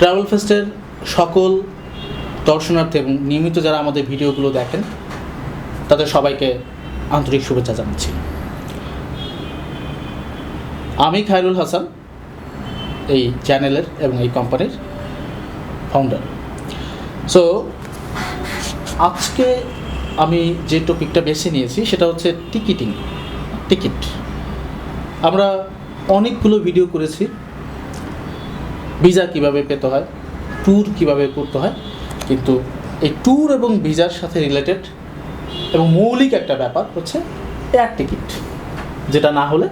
Travel ফেস্টের সকল দর্শনার্থী এবং নিয়মিত যারা আমাদের ভিডিওগুলো দেখেন, তাদের সবাইকে আন্তরিক শুভেচ্ছা জানাচ্ছি। আমি খায়রুল হাসান, এই চ্যানেলের এবং এই কোম্পানির ফাউন্ডার সো আজকে আমি যে টপিকটা বেছে নিয়েছি, সেটা হচ্ছে টিকিটিং, টিকিট। আমরা অনেকগুলো ভিডিও করেছি ভিসা কীভাবে পেতে হয় ট্যুর কীভাবে করতে হয়, কিন্তু এই ট্যুর এবং ভিসার সাথে রিলেটেড এবং মৌলিক একটা ব্যাপার হচ্ছে এয়ার টিকিট যেটা না হলে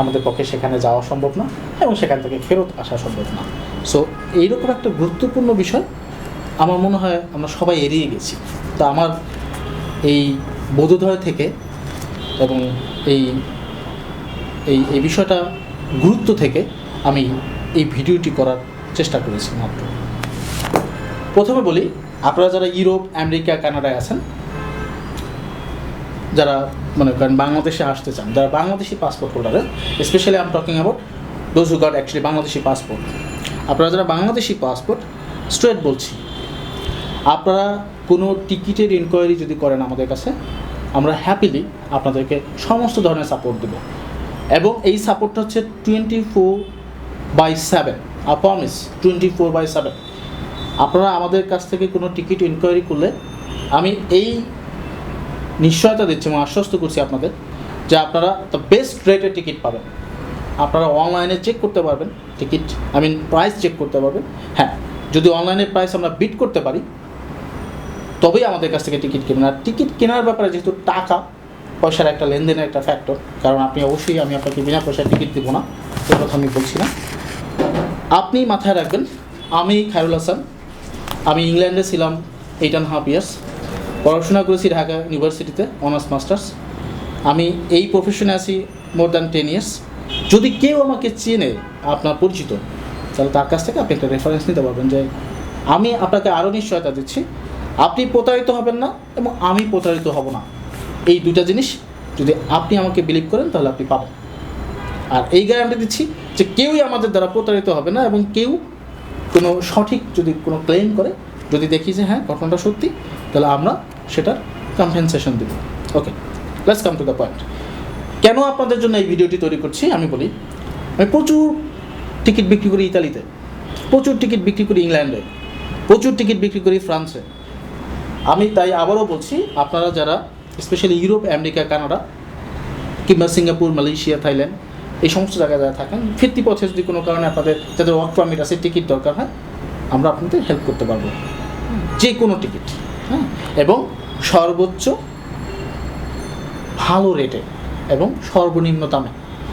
আমাদের পক্ষে সেখানে যাওয়া সম্ভব না এবং সেখান থেকে ফেরত আসা সম্ভব না। সো এইরকম একটা গুরুত্বপূর্ণ বিষয় আমার মনে হয় আমরা সবাই এড়িয়ে গেছি। তো আমার এই বোধোদয় থেকে এবং এই এই এই বিষয়টা গুরুত্ব থেকে আমি ভিডিওটি করার চেষ্টা করেছি মাত্র। প্রথমে বলি, আপনারা যারা ইউরোপ, আমেরিকা, কানাডায় আছেন, যারা মনে করেন বাংলাদেশে আসতে চান, যারা বাংলাদেশি পাসপোর্ট হোল্ডারের specially I'm talking about those who got actually Bangladeshi passport আপনারা যারা বাংলাদেশি পাসপোর্ট স্ট্রেট বলছি, আপনারা কোনো টিকিটের ইনকোয়ারি যদি করেন আমাদের কাছে, আমরা হ্যাপিলি আপনাদেরকে সমস্ত ধরনের সাপোর্ট দেবো। এবং এই সাপোর্টটা হচ্ছে twenty four by seven a promise twenty four by seven আপনারা আমাদের কাছ থেকে কোনো টিকিট ইনকোয়ারি করলে আমি এই নিশ্চয়তা দিচ্ছি এবং আশ্বস্ত করছি আপনাদের যে আপনারা দ্য বেস্ট রেটের টিকিট পাবেন। আপনারা অনলাইনে চেক করতে পারবেন ticket I mean price check করতে পারবেন। হ্যাঁ যদি অনলাইনে প্রাইস আমরা বিট করতে পারি, তবেই আমাদের কাছ থেকে টিকিট কিনবেন। আর টিকিট কেনার ব্যাপারে যেহেতু টাকা, পয়সার একটা লেনদেনের একটা ফ্যাক্টর কারণ আপনি অবশ্যই আমি আপনাকে বিনা পয়সায় টিকিট দেবো না সে কথা আমি বলছি না। আপনি মাথায় রাখবেন, আমি খায়রুল হাসান, আমি ইংল্যান্ডে ছিলাম এইট অ্যান্ড হাফ ইয়ার্স পড়াশোনা করেছি ঢাকা ইউনিভার্সিটিতে অনার্স মাস্টার্স আমি এই প্রফেশনে আছি মোর দ্যান টেন ইয়ার্স যদি কেউ আমাকে চেনে, আপনার পরিচিত, তাহলে তার কাছ থেকে আপনি একটা রেফারেন্স নিতে পারবেন যে আমি আপনাকে আরও নিশ্চয়তা দিচ্ছি। আপনি প্রতারিত হবেন না এবং আমি প্রতারিত হব না। এই দুটা জিনিস যদি আপনি আমাকে বিলিভ করেন, তাহলে আপনি পাবেন। আর এই গ্যারান্টি দিচ্ছি যে কেউই আমাদের দ্বারা প্রতারিত হবে না এবং কেউ কোনো সঠিক যদি কোনো ক্লেম করে, যদি দেখি যে হ্যাঁ ঘটনাটা সত্যি, তাহলে আমরা সেটার compensation Dev. Okay let's come to the point কেন আপনাদের জন্য এই ভিডিওটি তৈরি করছি? আমি বলি, আমি প্রচুর টিকিট বিক্রি করি ইতালিতে, প্রচুর টিকিট বিক্রি করি ইংল্যান্ডে, প্রচুর টিকিট বিক্রি করি ফ্রান্সে। আমি তাই আবারও বলছি, আপনারা যারা স্পেশালি ইউরোপ, আমেরিকা, কানাডা, কিংবা সিঙ্গাপুর, মালয়েশিয়া, থাইল্যান্ড এই সমস্ত জায়গায় যারা থাকেন, ফিরতি পথে যদি কোনো কারণে আপনাদের, যাদের ওয়ার্ক পারমিট আছে টিকিট দরকার হয়, আমরা আপনাদের হেল্প করতে পারব। যে কোনো টিকিট হ্যাঁ? এবং সর্বোচ্চ ভালো রেটে এবং সর্বনিম্ন দামে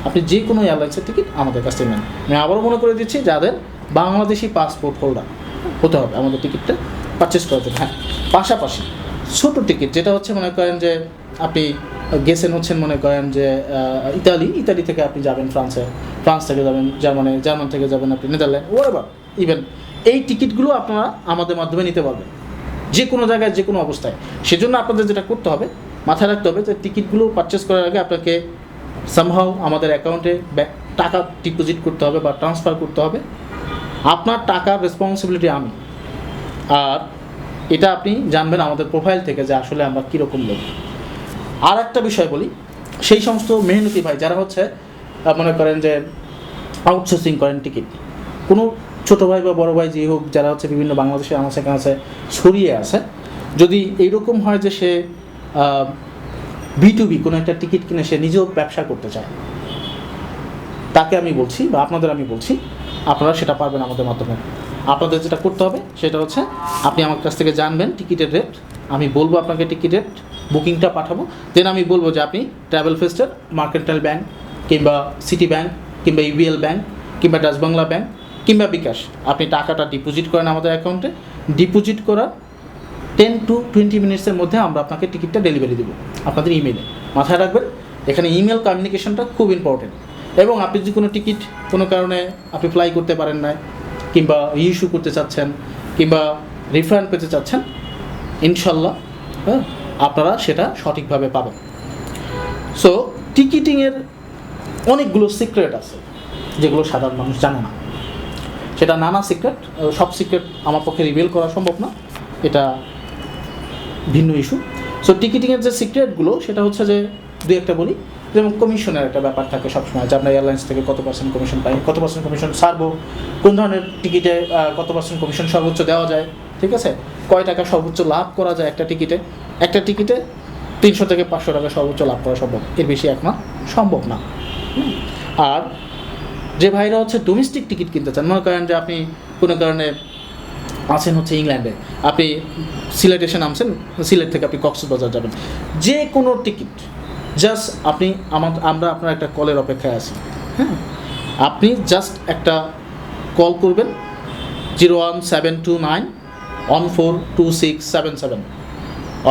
আপনি যে কোনো এয়ারলাইন্সের টিকিট আমাদের কাছ থেকে নেন। আমি আবারও মনে করে দিচ্ছি, যাদের বাংলাদেশি পাসপোর্ট হোল্ডার হতে হবে, আমাদের টিকিটটা পারচেস করার জন্য হ্যাঁ? পাশাপাশি ছোটো টিকিট যেটা হচ্ছে মনে করেন যে আপনি গেছেন হচ্ছেন, মনে করেন যে ইতালি ইতালি থেকে আপনি যাবেন ফ্রান্সে, ফ্রান্স থেকে যাবেন, জার্মানি, জার্মান থেকে যাবেন আপনি নেদারল্যান্ড ওয়ার ইভেন এই টিকিটগুলো আপনারা আমাদের মাধ্যমে নিতে পারবেন যে কোনো জায়গায় যে কোনো অবস্থায়। সেজন্য আপনাদের যেটা করতে হবে, মাথায় রাখতে হবে যে টিকিটগুলো পারচেস করার আগে আপনাকে সামহাও আমাদের অ্যাকাউন্টে টাকা ডিপোজিট করতে হবে বা ট্রান্সফার করতে হবে। আপনার টাকার রেসপন্সিবিলিটি আমি। আর এটা আপনি জানবেন আমাদের প্রোফাইল থেকে যে আসলে আমরা কীরকম লোক। আর একটা বিষয় বলি, সেই সমস্ত মেহনতি ভাই যারা হচ্ছে মনে করেন যে আউটসোর্সিং করেন টিকিট কোনো ছোটো ভাই বা বড় ভাই যে হোক, যারা হচ্ছে বিভিন্ন বাংলাদেশে আমার সেখানে আছে, ছড়িয়ে আছে, যদি এইরকম হয় যে সে বি টু বি কোনো একটা টিকিট কিনে সে নিজেও ব্যবসা করতে চায়, তাকে আমি বলছি বা আপনাদের আমি বলছি, আপনারা সেটা পারবেন আমাদের মাধ্যমে। আপনাদের যেটা করতে হবে, সেটা হচ্ছে আপনি আমার কাছ থেকে জানবেন টিকিটের রেট আমি বলব আপনাকে টিকিটের বুকিংটা পাঠাবো। দেন আমি বলব যে আপনি ট্রাভেল ফেস্টের মার্কেন্টাইল ব্যাংক কিংবা সিটি ব্যাংক কিংবা ইউবিএল ব্যাংক কিংবা ডাচ বাংলা ব্যাংক কিংবা বিকাশ আপনি টাকাটা ডিপোজিট করেন আমাদের অ্যাকাউন্টে ডিপোজিট করার টেন টু টোয়েন্টি মিনিটসের মধ্যে আমরা আপনাকে টিকিটটা ডেলিভারি দেবো আপনাদের ইমেলে মাথায় রাখবেন, এখানে ইমেল কমিউনিকেশনটা খুব ইম্পর্টেন্ট এবং আপনি যদি কোনো টিকিট কোনো কারণে আপনি ফ্লাই করতে পারেন না কিংবা ইস্যু করতে চাচ্ছেন, কিংবা রিফান্ড পেতে চাচ্ছেন ইনশাল্লাহ হ্যাঁ আপনারা সেটা সঠিকভাবে পাবেন। সো টিকিটিংয়ের অনেকগুলো সিক্রেট আছে, যেগুলো সাধারণ মানুষ জানে না। সেটা নানা সিক্রেট সব সিক্রেট আমার পক্ষে রিভিল করা সম্ভব না, এটা ভিন্ন ইস্যু সো টিকিটিংয়ের যে সিক্রেটগুলো সেটা হচ্ছে যে দু একটা বলি, যেমন কমিশনের একটা ব্যাপার থাকে সবসময়, যে আমরা এয়ারলাইন্স থেকে কত পার্সেন্ট কমিশন পাই কত পার্সেন্ট কমিশন ছাড়বো, কোন ধরনের টিকিটে কত পার্সেন্ট কমিশন সর্বোচ্চ দেওয়া যায়। ঠিক আছে? কয় টাকা সর্বোচ্চ লাভ করা যায় একটা টিকিটে একটা টিকিটে তিনশো থেকে পাঁচশো টাকা সর্বোচ্চ লাভ করা সম্ভব। এর বেশি এখন সম্ভব না। আর যে ভাইরা হচ্ছে ডোমেস্টিক টিকিট কিনতে চান, মনে করেন যে আপনি কোনো কারণে আছেন হচ্ছে ইংল্যান্ডে, আপনি সিলেট এসে নামছেন, সিলেট থেকে আপনি কক্সবাজার যাবেন। যে কোনো টিকিট জাস্ট আপনি আমার, আমরা আপনার একটা কলের অপেক্ষায় আছি। হ্যাঁ? আপনি জাস্ট একটা কল করবেন zero one seven two nine one four two six seven seven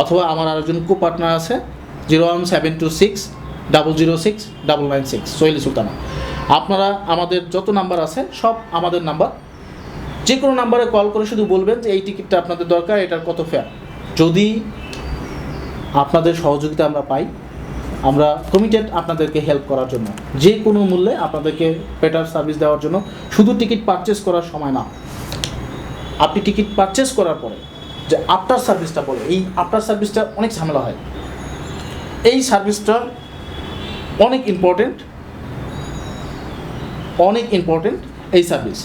অথবা আমার আরেকজন কো পার্টনার আছে zero one seven two six double zero six double nine six Soheli Sultana. আপনারা, আমাদের যত নাম্বার আছে, সব আমাদের নাম্বার যে কোনো নাম্বারে কল করে শুধু বলবেন যে, এই টিকিটটা আপনাদের দরকার, এটার কত ফেয়ার যদি আপনাদের সহযোগিতা আমরা পাই, আমরা কমিটেড আপনাদেরকে হেল্প করার জন্য। যে কোনো মূল্যে আপনাদেরকে বেটার সার্ভিস দেওয়ার জন্য। শুধু টিকিট পারচেস করার সময় না আপনি টিকিট পারচেস করার পরে যে আফটার সার্ভিসটা বলে, এই আফটার সার্ভিসটা অনেক ঝামেলা হয়। এই সার্ভিসটা অনেক ইম্পর্টেন্ট অনেক ইম্পর্টেন্ট এই সার্ভিস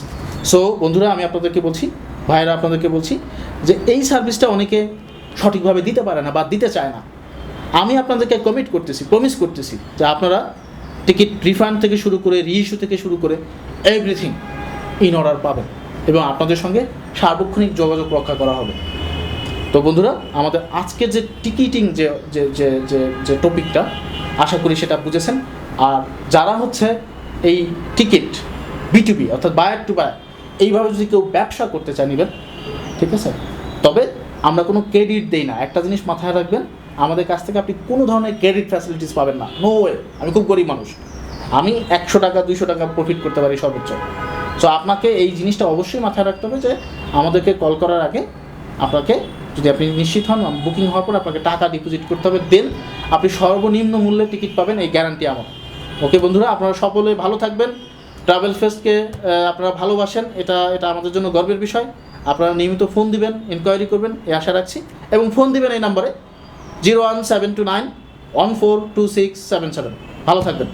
সো বন্ধুরা, আমি আপনাদেরকে বলছি, ভাইয়েরা আপনাদেরকে বলছি যে এই সার্ভিসটা অনেকে সঠিকভাবে দিতে পারে না বা দিতে চায় না। আমি আপনাদেরকে কমিট করতেছি প্রমিস করতেছি যে আপনারা টিকিট রিফান্ড থেকে শুরু করে রিইস্যু থেকে শুরু করে এভরিথিং ইন অর্ডার পাবেন। এবং আপনাদের সঙ্গে সার্বক্ষণিক যোগাযোগ রক্ষা করা হবে। তো বন্ধুরা, আমাদের আজকে যে টিকিটিং যে যে যে যে যে টপিকটা, আশা করি সেটা বুঝেছেন। আর যারা হচ্ছে এই টিকিট বিটুবি অর্থাৎ বায়ার টু বায়ার, এইভাবে যদি কেউ ব্যবসা করতে চায় নেবেন, ঠিক আছে? তবে আমরা কোনো ক্রেডিট দেই না। একটা জিনিস মাথায় রাখবেন, আমাদের কাছ থেকে আপনি কোনো ধরনের ক্রেডিট ফ্যাসিলিটিস পাবেন না। নো ওয়ে আমি খুব গরিব মানুষ। আমি একশো টাকা, দুইশো টাকা প্রফিট করতে পারি সর্বোচ্চ। সো আপনাকে এই জিনিসটা অবশ্যই মাথায় রাখতে হবে যে আমাদেরকে কল করার আগে আপনাকে যদি আপনি নিশ্চিত হন বুকিং হওয়ার পর আপনাকে টাকা ডিপোজিট করতে হবে দেন আপনি সর্বনিম্ন মূল্যে টিকিট পাবেন এই গ্যারান্টি আমার ওকে বন্ধুরা, আপনারা সকলে ভালো থাকবেন। ট্রাভেল ফেস্টকে আপনারা ভালোবাসেন, এটা এটা আমাদের জন্য গর্বের বিষয়। আপনারা নিয়মিত ফোন দিবেন ইনকোয়ারি করবেন, এই আশা রাখছি। এবং ফোন দিবেন এই নাম্বারে zero one seven two nine one four two six seven seven ভালো থাকবেন।